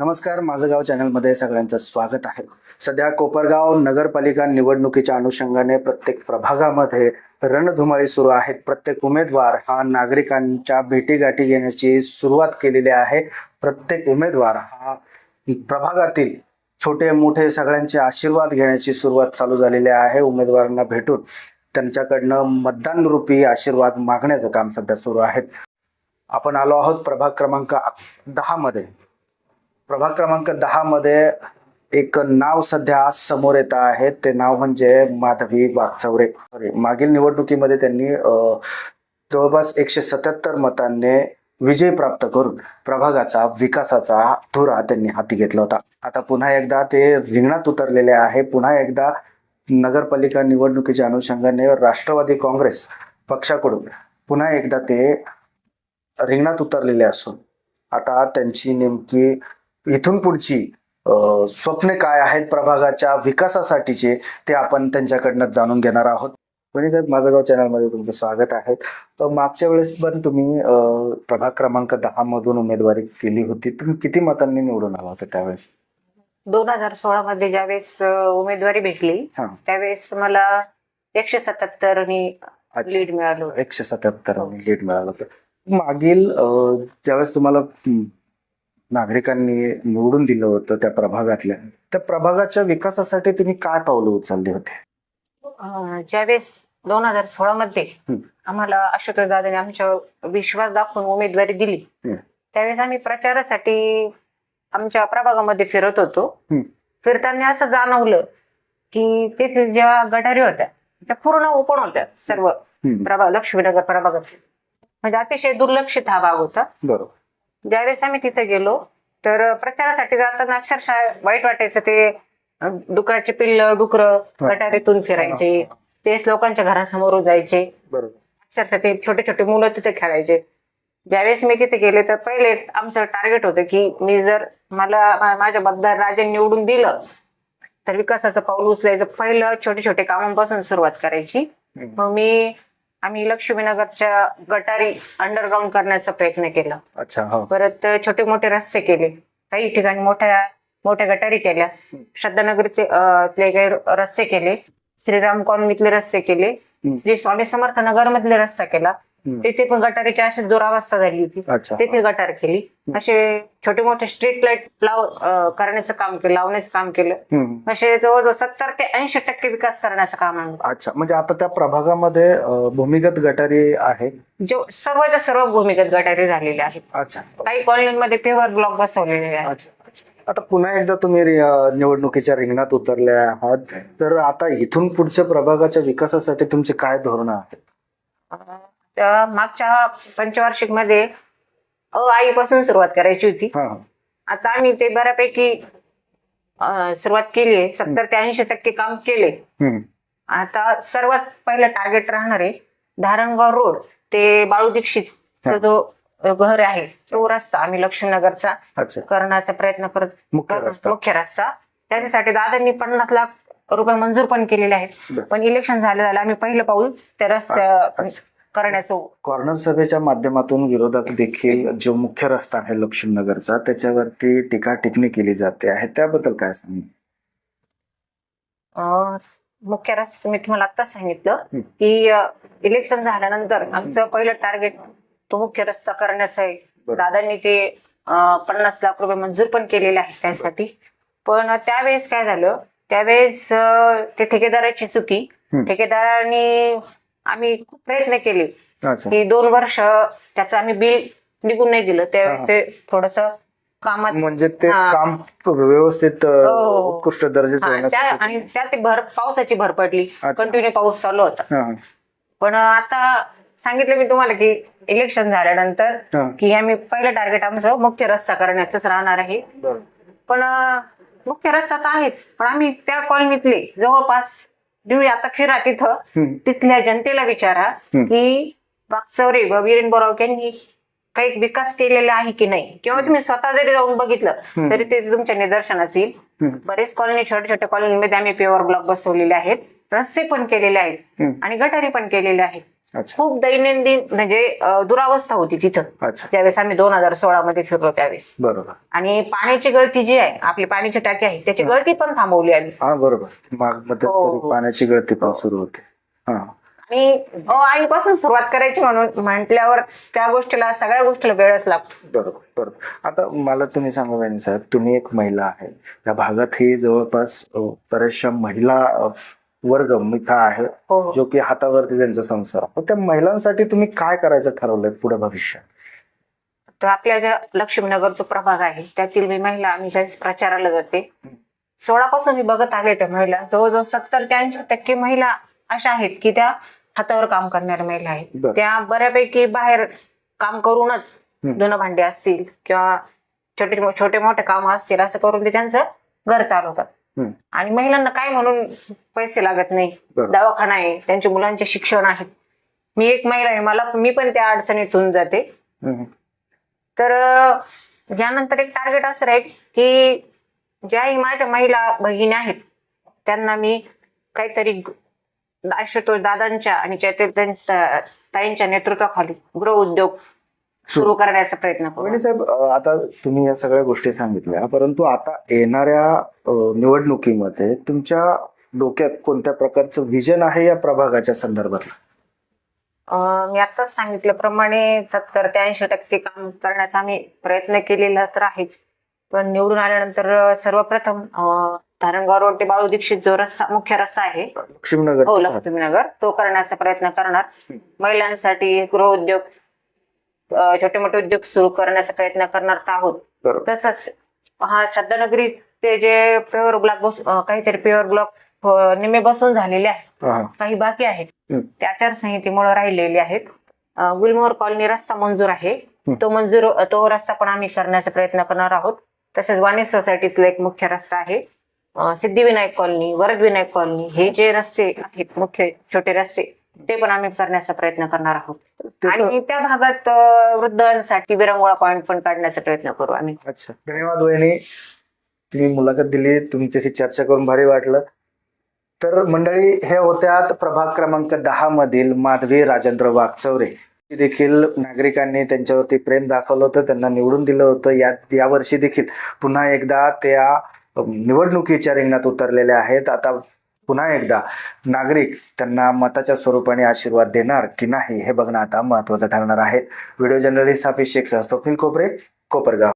नमस्कार माझं गाव चॅनलमध्ये सगळ्यांचं स्वागत आहे. सध्या कोपरगाव नगरपालिका निवडणुकीच्या अनुषंगाने प्रत्येक प्रभागामध्ये रणधुमाळी सुरू आहेत. प्रत्येक उमेदवार हा नागरिकांच्या भेटीगाठी घेण्याची सुरुवात केलेली आहे. प्रत्येक उमेदवार हा प्रभागातील छोटे मोठे सगळ्यांचे आशीर्वाद घेण्याची सुरुवात चालू झालेली आहे उमेदवारांना भेटून. त्यांच्याकडनं मतदान रूपी आशीर्वाद मागण्याचं काम सध्या सुरू आहे आपण आलो आहोत प्रभाग क्रमांक दहा मध्ये. प्रभाग क्रमांक दहा मध्ये एक नाव सध्या समोर येत आहे. ते नाव म्हणजे माधवी वाघचौरे मागील निवडणुकीमध्ये त्यांनी जवळपास एकशे सत्याहत्तर मतांनी विजय प्राप्त करून प्रभागाचा विकासाचा धुरा त्यांनी हाती घेतला होता. आता पुन्हा एकदा ते रिंगणात उतरलेले आहे. पुन्हा एकदा नगरपालिका निवडणुकीच्या अनुषंगाने राष्ट्रवादी काँग्रेस पक्षाकडून पुन्हा एकदा ते रिंगणात उतरलेले असून आता त्यांची नेमकी इथून पुढची स्वप्ने काय आहेत प्रभागाच्या विकासासाठीचे ते आपण त्यांच्याकडनं जाणून घेणार आहोत. वनी साहेब माझं गाव चॅनलमध्ये तुमचं स्वागत आहे. तर मागच्या वेळेस पण तुम्ही प्रभाग क्रमांक दहा मधून उमेदवारी केली होती. तुम्ही किती मतांनी निवडून आला होता त्यावेळेस? दोन हजार सोळा मध्ये ज्यावेळेस उमेदवारी भेटली हा. त्यावेळेस मला एकशे सत्याहत्तर. लीड मिळालं. एकशे सत्याहत्तर लीड मिळालं होतं. मागील ज्यावेळेस तुम्हाला हं, नागरिकांनी निवडून दिलं होतं त्या प्रभागातल्या त्या प्रभागाच्या विकासासाठी तुम्ही काय पावलं उचलली होते ज्यावेळेस दोन हजार सोळा मध्ये. आम्हाला दादाने आमच्या विश्वास दाखवून उमेदवारी दिली. त्यावेळेस आम्ही प्रचारासाठी आमच्या प्रभागामध्ये फिरत होतो. फिरताना असं जाणवलं की तेथील ज्या गटारी होत्या त्या पूर्ण ओपन होत्या सर्व. प्रभाग लक्ष्मीनगर प्रभागात म्हणजे अतिशय दुर्लक्षित हा भाग होता बरोबर ज्यावेळेस आम्ही तिथे गेलो तर प्रचारासाठी जाताना अक्षरशः वाईट वाटायचं ते डुकराचे पिल्ल डुकर गटारीतून फिरायचे तेच लोकांच्या घरासमोरून जायचे. अक्षरशः ते छोटे छोटे मुलं तिथे खेळायचे. ज्यावेळेस मी तिथे गेले तर पहिले आमचं टार्गेट होतं की मी जर मला माझ्या मतदार राजे निवडून दिलं तर विकासाचं पाऊल उचलायचं पहिलं छोटे छोटे कामांपासून सुरुवात करायची. मग मी आम्ही लक्ष्मीनगरच्या गटारी अंडरग्राऊंड करण्याचा प्रयत्न केला. अच्छा हो. परत छोटे मोठे रस्ते केले. काही ठिकाणी मोठ्या मोठ्या गटारी केल्या. तले काही रस्ते केले. श्रीराम कॉलनीतले रस्ते केले. श्री स्वामी समर्थ नगर मधले रस्ता केला. तिथे पण गटारीची अशी दुरावस्था झाली होती. तिथे गटार केली. असे छोटे मोठे स्ट्रीट लाइट लाव करण्याचं काम केलं लावण्याचं काम केलं. असे जवळजवळ सत्तर ते ऐंशी टक्के विकास करण्याचं काम आहे अच्छा. म्हणजे आता त्या प्रभागामध्ये भूमिगत गटारी आहे. जो सर्वच्या सर्व भूमिगत गटारी झालेले आहेत. अच्छा. काही कॉलनीमध्ये पेवर ब्लॉक बसवलेले आहेत. आता पुन्हा एकदा तुम्ही निवडणुकीच्या रिंगणात उतरले आहात. तर आता इथून पुढच्या प्रभागाच्या विकासासाठी तुमचे काय धोरण आहेत? त्या मागच्या पंचवार्षिकमध्ये अ आईपासून सुरुवात करायची होती हा आता आम्ही ते बऱ्यापैकी अं, सुरुवात केली आहे सत्तर ते ऐंशी टक्के काम केले हम्म. आता सर्वात पहिलं टार्गेट राहणार आहे धारणगाव रोड ते बाळू दीक्षित हा. जो घर आहे तो रस्ता आम्ही लक्ष्मीनगरचा अच्छा करण्याचा प्रयत्न करत मुख्य रस्ता. मुख्य रस्ता त्याच्यासाठी दादांनी पन्नास लाख रुपये मंजूर पण केलेले आहेत बरं. पण इलेक्शन झालं झालं आम्ही पहिलं पाऊल त्या रस्त्या करण्याचं. कॉर्नर सभेच्या माध्यमातून विरोधक देखील जो मुख्य रस्ता आहे लक्ष्मीनगरचा त्याच्यावरती टीका टिप्पणी केली जाते आहे. त्याबद्दल काय सांग? मुख्य रस्ता मी तुम्हाला आत्ताच सांगितलं. की इलेक्शन झाल्यानंतर आमचं पहिलं टार्गेट तो मुख्य रस्ता करण्याचं आहे. दादांनी ते पन्नास लाख रुपये मंजूर पण केलेले आहेत त्यासाठी. पण त्यावेळेस काय झालं? त्यावेळेस ते ठेकेदाराची चुकी. ठेकेदारांनी आम्ही खूप प्रयत्न केले की दोन वर्ष त्याचं आम्ही बिल निघून नाही दिलं हा, हा. ते थोडस कामात म्हणजे ते हा. काम व्यवस्थित हो. उत्कृष्ट दर्जाचे हा, त्या होण्यासाठी आणि त्यात ते भर पावसाची भर पडली. कंटिन्यू पाऊस चालू होता हा, हा. पण आता सांगितलं मी तुम्हाला की इलेक्शन झाल्यानंतर हा. की आम्ही पहिलं टार्गेट आमचं मुख्य रस्ता करण्याचंच राहणार आहे. पण मुख्य रस्ता तर आहेच पण आम्ही त्या कॉलनीतले जवळपास तुम्ही आता फिरा तिथं. तिथल्या जनतेला विचारा. की वागचौरे व वीरेन बोराव यांनी काही विकास केलेला आहे की नाही किंवा तुम्ही स्वतः जरी जाऊन बघितलं तरी ते तुमच्या निदर्शनास येईल. बरेच कॉलनी छोट्या छोट्या कॉलनीमध्ये आम्ही पेवर ब्लॉक बसवलेले आहेत रस्ते पण केलेले आहेत. आणि गटारी पण केलेले आहेत खूप दैनंदिन म्हणजे अं, दुरावस्था होती तिथं. अच्छा. ज्यावेळेस आम्ही दोन हजार सोळा मध्ये फिरलो त्यावेळेस. बरोबर. आणि पाण्याची गळती जी आहे आपली पाण्याची टाकी आहे त्याची गळती पण थांबवली आम्ही. हा बरोबर. माग हो, हो. पाण्याची गळती पण सुरू होते. हा. आणि अ, आईपासून सुरुवात करायची म्हणून म्हटल्यावर त्या गोष्टीला सगळ्या गोष्टीला वेळच लागतो. बरोबर बरोबर. आता मला तुम्ही सांगा वहिनी साहेब तुम्ही एक महिला आहे. या भागात ही जवळपास अ, बऱ्याचशा महिला अ, वर्ग मिथा आहे हो. जो की हातावरती त्यांचा संसार. तर त्या महिलांसाठी तुम्ही काय करायचं ठरवलंय पुढे भविष्यात तर आपल्या ज्या लक्ष्मीनगर जो प्रभाग आहे त्यातील मी महिला आम्ही ज्यावेळेस प्रचाराला जाते सोळापासून मी बघत आले त्या महिला जवळजवळ सत्तर ते ऐंशी टक्के महिला अशा आहेत की त्या हातावर काम करणाऱ्या महिला आहेत बरं. त्या बऱ्यापैकी बाहेर काम करूनच हम्म. धुणं भांडी असतील किंवा छोटे छोटे मोठे काम असतील असं करून ते त्यांचं घर चालवतात. आणि महिलांना काय म्हणून पैसे लागत नाही. दवाखाना आहे त्यांच्या मुलांचे शिक्षण आहे मी एक महिला आहे मला मी पण त्या अडचणीतून जाते. तर यानंतर एक टार्गेट असं राहील की ज्याही माझ्या महिला भगिनी आहेत त्यांना मी काहीतरी आशुतोष दादांच्या आणि ताईंच्या नेतृत्वाखाली गृह उद्योग सुरू करण्याचा प्रयत्न करू. वहिनी साहेब आता तुम्ही या सगळ्या गोष्टी सांगितल्या परंतु आता येणाऱ्या निवडणुकीमध्ये तुमच्या डोक्यात कोणत्या प्रकारचं विजन आहे या प्रभागाच्या संदर्भात अं, मी आताच सांगितल्याप्रमाणे सत्तर ते ऐंशी टक्के काम करण्याचा आम्ही प्रयत्न केलेला तर आहेच. पण निवडून आल्यानंतर सर्वप्रथम अं, धारणगाव रोड ते बाळू दीक्षित जो रस्ता मुख्य रस्ता आहे हो लक्ष्मीनगर लक्ष्मीनगर तो करण्याचा प्रयत्न करणार. महिलांसाठी गृहउद्योग छोटे मोठे उद्योग सुरू करण्याचा प्रयत्न करणार आहोत. बरोबर. तसंच हा श्रद्धानगरी ते जे प्युअर ब्लॉक बस अं, काहीतरी प्युअर ब्लॉक निमे बसून झालेले आहेत. हा. काही बाकी आहेत. हम्म. ते आचारसंहितेमुळे राहिलेले आहेत. अं, गुलमोहर कॉलनी रस्ता मंजूर आहे. तो मंजूर तो रस्ता पण आम्ही करण्याचा प्रयत्न करणार आहोत. तसेच वाणी सोसायटीतला एक मुख्य रस्ता आहे. अं, सिद्धिविनायक कॉलनी वरदविनायक कॉलनी हे जे रस्ते आहेत मुख्य छोटे रस्ते ते पण आम्ही करण्याचा प्रयत्न करणार आहोत. आणि त्या भागात वृद्धांसाठी विरंगुळा पॉईंट पण काढण्याचा प्रयत्न करू आम्ही. अच्छा. धन्यवाद वहिनी. तुम्ही मुलाखत दिली तुमच्याशी चर्चा करून भारी वाटलं. तर मंडळी हे होत्यात प्रभाग क्रमांक दहा मधील माधवी राजेंद्र वागचौरे देखील नागरिकांनी त्यांच्यावरती प्रेम दाखवलं होतं त्यांना निवडून दिलं होतं. या यावर्षी देखील पुन्हा एकदा त्या निवडणुकीच्या रिंगणात उतरलेल्या आहेत. आता पुन्हा एकदा नागरिक त्यांना मताच्या स्वरूपाने आशीर्वाद देणार की नाही हे बघणं आता महत्वाचं ठरणार आहे. व्हिडिओ जर्नलिस्ट हाफिज शेख सह स्वप्नील कोपरे कोपरगाव.